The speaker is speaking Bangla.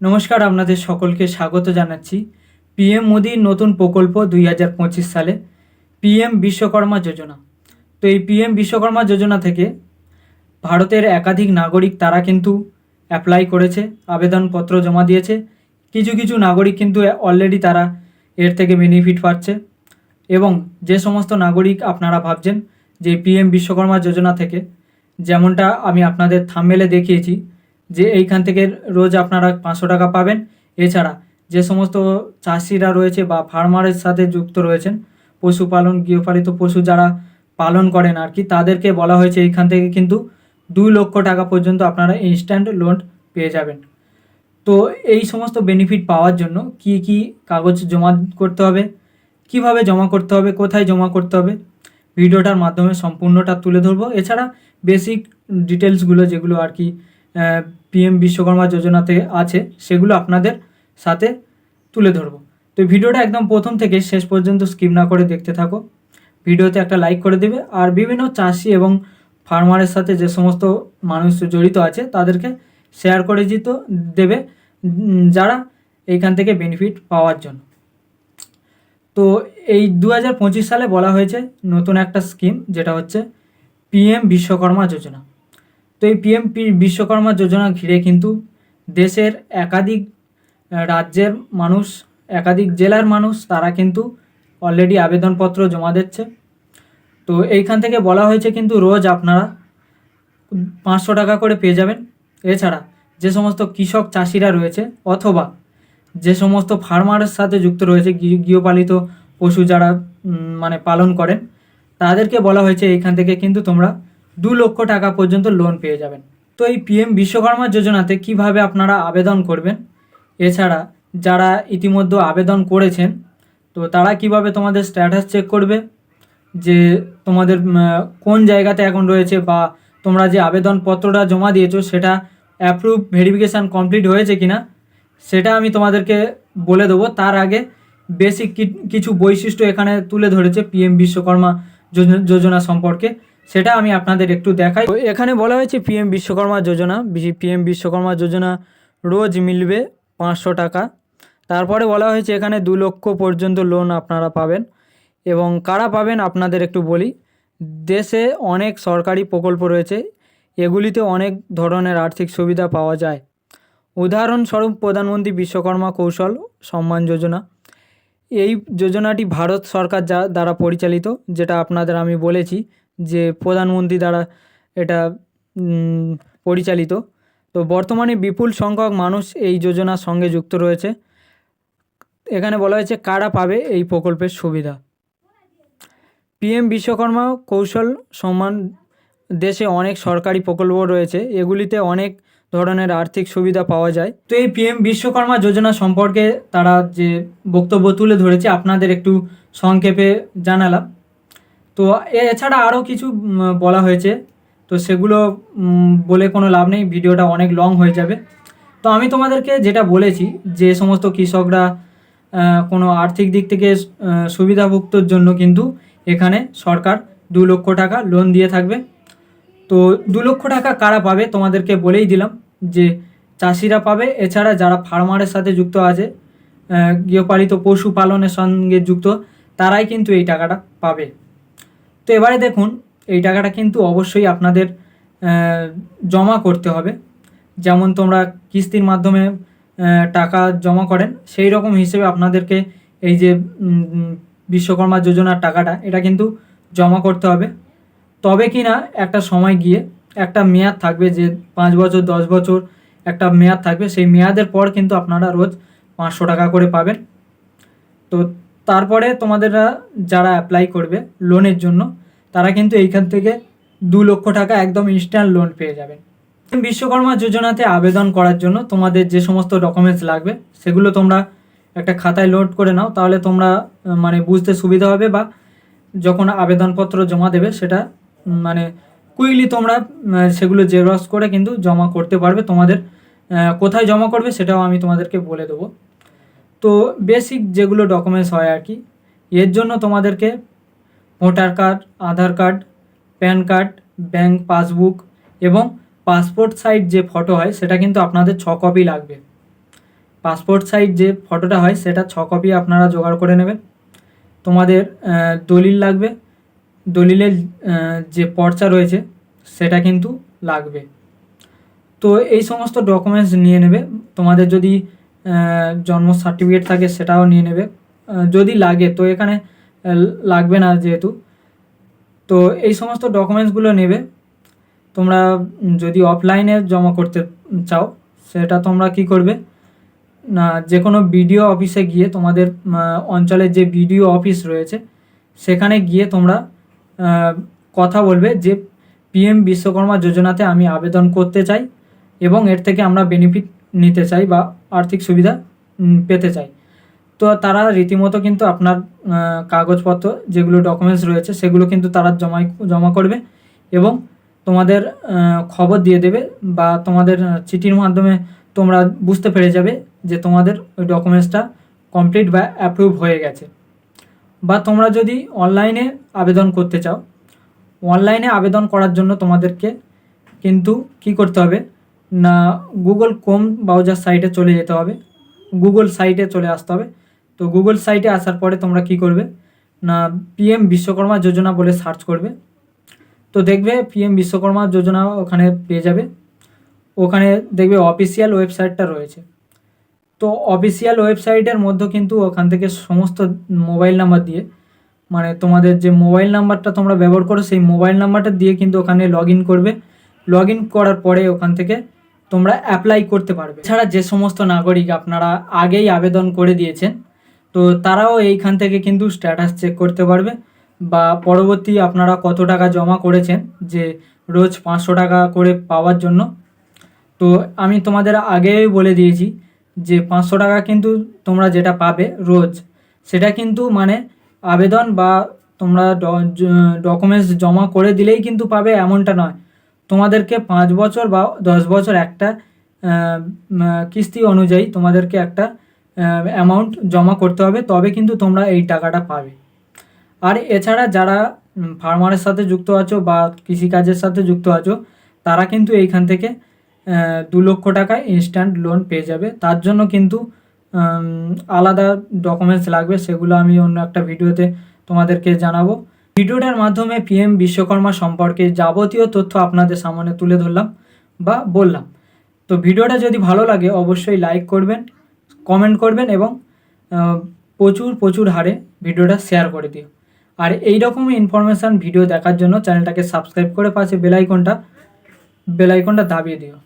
নমস্কার, আপনাদের সকলকে স্বাগত জানাচ্ছি পিএম মোদির নতুন প্রকল্প দুই হাজার পঁচিশ সালে পিএম বিশ্বকর্মা যোজনা। তো এই পিএম বিশ্বকর্মা যোজনা থেকে ভারতের একাধিক নাগরিক তারা কিন্তু অ্যাপ্লাই করেছে, আবেদনপত্র জমা দিয়েছে। কিছু কিছু নাগরিক কিন্তু অলরেডি তারা এর থেকে বেনিফিট পাচ্ছে। এবং যে সমস্ত নাগরিক আপনারা ভাবছেন যে পিএম বিশ্বকর্মা যোজনা থেকে, যেমনটা আমি আপনাদের থামমেলে দেখিয়েছি যে এইখান থেকে রোজ আপনারা পাঁচশো টাকা পাবেন। এছাড়া যে সমস্ত চাষিরা রয়েছে বা ফার্মারের সাথে যুক্ত রয়েছেন, পশুপালন, গৃহপালিত পশু যারা পালন করেন আর কি, তাদেরকে বলা হয়েছে এইখান থেকে কিন্তু দুই লক্ষ টাকা পর্যন্ত আপনারা ইনস্ট্যান্ট লোন পেয়ে যাবেন। তো এই সমস্ত বেনিফিট পাওয়ার জন্য কি কি কাগজ জমা করতে হবে, কীভাবে জমা করতে হবে, কোথায় জমা করতে হবে, ভিডিওটার মাধ্যমে সম্পূর্ণটা তুলে ধরবো। এছাড়া বেসিক ডিটেলসগুলো যেগুলো আর কি পিএম বিশ্বকর্মা যোজনাতে আছে, সেগুলো আপনাদের সাথে তুলে ধরবো। তো ভিডিওটা একদম প্রথম থেকে শেষ পর্যন্ত স্কিপ না করে দেখতে থাকো। ভিডিওতে একটা লাইক করে দেবে, আর বিভিন্ন চাষি এবং ফার্মারের সাথে যে সমস্ত মানুষ জড়িত আছে, তাদেরকে শেয়ার করে দিত দেবে যারা এইখান থেকে বেনিফিট পাওয়ার জন্য। তো এই দু হাজার পঁচিশ সালে বলা হয়েছে নতুন একটা স্কিম যেটা হচ্ছে পিএম বিশ্বকর্মা যোজনা। তো এই পিএম বিশ্বকর্মা যোজনা ঘিরে কিন্তু দেশের একাধিক রাজ্যের মানুষ, একাধিক জেলার মানুষ তারা কিন্তু অলরেডি আবেদনপত্র জমা দিচ্ছে। তো এইখান থেকে বলা হয়েছে কিন্তু রোজ আপনারা পাঁচশো টাকা করে পেয়ে যাবেন। এছাড়া যে সমস্ত কৃষক চাষিরা রয়েছে অথবা যে সমস্ত ফার্মারের সাথে যুক্ত রয়েছে গৃহ- গৃহপালিত পশু যারা মানে পালন করেন, তাদেরকে বলা হয়েছে এইখান থেকে কিন্তু তোমরা দু লক্ষ টাকা পর্যন্ত লোন পেয়ে যাবেন। তো এই পিএম বিশ্বকর্মা যোজনাতে কীভাবে আপনারা আবেদন করবেন? এছাড়া যারা ইতিমধ্যে আবেদন করেছেন, তো তারা কীভাবে তোমাদের স্ট্যাটাস চেক করবে? যে তোমাদের কোন জায়গাতে এখন রয়েছে বা তোমরা যে আবেদনপত্রটা জমা দিয়েছ, সেটা অ্যাপ্রুভ ভেরিফিকেশান কমপ্লিট হয়েছে কিনা, সেটা আমি তোমাদেরকে বলে দেবো। তার আগে বেসিক কিছু বৈশিষ্ট্য এখানে তুলে ধরেছে পিএম বিশ্বকর্মা যোজ- যোজনা সম্পর্কে। সেটা আমি আপনাদের একটু দেখাই। এখানে বলা হয়েছে পিএম বিশ্বকর্মা যোজনা। পিএম বিশ্বকর্মা যোজনা রোজ মিলবে পাঁচশো টাকা। তারপরে বলা হয়েছে এখানে দু লক্ষ পর্যন্ত লোন আপনারা পাবেন। এবং কারা পাবেন আপনাদের একটু বলি। দেশে অনেক সরকারি প্রকল্প রয়েছে। এগুলিতে অনেক ধরনের আর্থিক সুবিধা পাওয়া যায়। উদাহরণস্বরূপ প্রধানমন্ত্রী বিশ্বকর্মা কৌশল সম্মান যোজনা। এই যোজনাটি ভারত সরকার যা দ্বারা পরিচালিত, যেটা আপনাদের আমি বলেছি। যে প্রধানমন্ত্রী দ্বারা এটা পরিচালিত। তো বর্তমানে বিপুল সংখ্যক মানুষ এই যোজনার সঙ্গে যুক্ত রয়েছে। এখানে বলা হয়েছে, কারা পাবে এই প্রকল্পের সুবিধা? পিএম বিশ্বকর্মা কৌশল সম্মান দেশে অনেক সরকারি প্রকল্প রয়েছে। এগুলিতে অনেক ধরনের আর্থিক সুবিধা পাওয়া যায়। তো এই পিএম বিশ্বকর্মা যোজনা সম্পর্কে তারা যে বক্তব্য তুলে ধরেছে, আপনাদের একটু সংক্ষেপে জানালাম। তো এছাড়া আরও কিছু বলা হয়েছে। তো সেগুলো বলে কোনো লাভ নেই, ভিডিওটা অনেক লং হয়ে যাবে। তো আমি তোমাদেরকে যেটা বলেছি, যে সমস্ত কৃষকরা কোনো আর্থিক দিক থেকে সুবিধাভুক্তর জন্য কিন্তু এখানে সরকার দু লক্ষ টাকা লোন দিয়ে থাকবে। তো দু লক্ষ টাকা কারা পাবে, তোমাদেরকে বলেই দিলাম, যে চাষিরা পাবে। এছাড়া যারা ফার্মারের সাথে যুক্ত আছে গৃহপালিত পশুপালনের সঙ্গে যুক্ত, তারাই কিন্তু এই টাকাটা পাবে। তো এবারে দেখুন, এই টাকাটা কিন্তু অবশ্যই আপনাদের জমা করতে হবে। যেমন তোমরা কিস্তির মাধ্যমে টাকা জমা করেন, সেই রকম হিসেবে আপনাদেরকে এই যে বিশ্বকর্মা যোজনার টাকাটা, এটা কিন্তু জমা করতে হবে। তবে কি না একটা সময় গিয়ে একটা মেয়াদ থাকবে যে, পাঁচ বছর, দশ বছর একটা মেয়াদ থাকবে, সেই মেয়াদের পর কিন্তু আপনারা রোজ পাঁচশো টাকা করে পাবেন। তো তারপরে তোমাদেররা যারা অ্যাপ্লাই করবে লোনের জন্য, তারা কিন্তু এইখান থেকে দু লক্ষ টাকা একদম ইনস্ট্যান্ট লোন পেয়ে যাবেন বিশ্বকর্মা যোজনাতে আবেদন করার জন্য তোমাদের যে সমস্ত ডকুমেন্টস লাগবে, সেগুলো তোমরা একটা খাতায় লোড করে নাও, তাহলে তোমরা মানে বুঝতে সুবিধা হবে বা যখন আবেদনপত্র জমা দেবে সেটা মানে কুইকলি তোমরা সেগুলো জেরক্স করে কিন্তু জমা করতে পারবে তোমাদের। কোথায় জমা করবে সেটাও আমি তোমাদেরকে বলে দেবো। তো বেসিক যেগুলো ডকুমেন্টস হয় আর কি, এর জন্য তোমাদেরকে voter card Aadhaar card PAN card bank passbook এবং পাসপোর্ট সাইজ যে ফটো হয় সেটা কিন্তু আপনাদের ছ কপি লাগবে। পাসপোর্ট সাইজ যে ফটোটা হয় সেটা ছ কপি আপনারা জোগাড় করে নেবেন। তোমাদের দলিল লাগবে। দলিলের যে পর্চা রয়েছে সেটা কিন্তু লাগবে। তো এই সমস্ত ডকুমেন্টস নিয়ে নেবে। তোমাদের যদি জন্ম সার্টিফিকেট থাকে সেটাও নিয়ে নেবে। যদি লাগে, তো এখানে লাগবে না যেহেতু। তো এই সমস্ত ডকুমেন্টসগুলো নেবে। তোমরা যদি অফলাইনে জমা করতে চাও, সেটা তোমরা কি করবে? না যে কোনো বিডিও অফিসে গিয়ে তোমাদের অঞ্চলের যে বিডিও অফিস রয়েছে, সেখানে গিয়ে তোমরা কথা বলবে যে পিএম বিশ্বকর্মা যোজনাতে আমি আবেদন করতে চাই এবং এর থেকে আমরা বেনিফিট নিতে চাই বা আর্থিক সুবিধা পেতে চাই। তো তারা রীতিমতো কিন্তু আপনার কাগজপত্র যেগুলো ডকুমেন্টস রয়েছে সেগুলো কিন্তু তারা জমাই, জমা করবে এবং তোমাদের খবর দিয়ে দেবে বা তোমাদের চিঠির মাধ্যমে তোমরা বুঝতে পেরে যাবে যে তোমাদের ওই ডকুমেন্টসটা কমপ্লিট বা অ্যাপ্রুভ হয়ে গেছে। বা তোমরা যদি অনলাইনে আবেদন করতে চাও অনলাইনে আবেদন করার জন্য তোমাদেরকে কিন্তু কি করতে হবে? না গুগল কোম ব্রাউজার সাইটে চলে যেতে হবে। গুগল সাইটে চলে আসতে হবে। তো গুগল সাইটে আসার পরে তোমরা কি করবে? না পিএম বিশ্বকর্মা যোজনা বলে সার্চ করবে। তো দেখবে পিএম বিশ্বকর্মা যোজনা ওখানে পেয়ে যাবে। ওখানে দেখবে অফিসিয়াল ওয়েবসাইটটা রয়েছে। তো অফিসিয়াল ওয়েবসাইটের মধ্যে কিন্তু ওখান থেকে সমস্ত মোবাইল নাম্বার দিয়ে মানে তোমাদের যে মোবাইল নাম্বারটা তোমরা ব্যবহার করো, সেই মোবাইল নাম্বারটা দিয়ে কিন্তু ওখানে লগ করবে। লগ করার পরে ওখান থেকে তোমরা অ্যাপ্লাই করতে পারবে। এছাড়া যে সমস্ত নাগরিক আপনারা আগেই আবেদন করে দিয়েছেন, তো তারাও এইখান থেকে কিন্তু স্ট্যাটাস চেক করতে পারবে বা পরবর্তী আপনারা কত টাকা জমা করেছেন, যে রোজ পাঁচশো টাকা করে পাওয়ার জন্য। তো আমি তোমাদের আগেই বলে দিয়েছি যে পাঁচশো টাকা কিন্তু তোমরা যেটা পাবে রোজ, সেটা কিন্তু মানে আবেদন বা তোমরা ডকুমেন্টস জমা করে দিলেই কিন্তু পাবে, এমনটা নয়। তোমাদেরকে পাঁচ বছর বা দশ বছর একটা কিস্তি অনুযায়ী তোমাদেরকে একটা অ্যামাউন্ট জমা করতে হবে, তবে কিন্তু তোমরা এই টাকাটা পাবে। আর এছাড়া যারা ফার্মারের সাথে যুক্ত আছো বা কৃষিকাজের সাথে যুক্ত আছো, তারা কিন্তু এইখান থেকে দু লক্ষ টাকা ইনস্ট্যান্ট লোন পেয়ে যাবে। তার জন্য কিন্তু আলাদা ডকুমেন্টস লাগবে, সেগুলো আমি অন্য একটা ভিডিওতে তোমাদেরকে জানাব। ভিডিওটার মাধ্যমে পিএম বিশ্বকর্মা সম্পর্কে যাবতীয় তথ্য আপনাদের সামনে তুলে ধরলাম বা বললাম। তো ভিডিওটা যদি ভালো লাগে, অবশ্যই লাইক করবেন কমেন্ট করবেন এবং প্রচুর প্রচুর হারে ভিডিওটা শেয়ার করে দিও। আর এই রকমই ইনফরমেশান ভিডিও দেখার জন্য চ্যানেলটাকে সাবস্ক্রাইব করে পাশে বেলাইকনটা বেলাইকনটা দাবিয়ে দিও।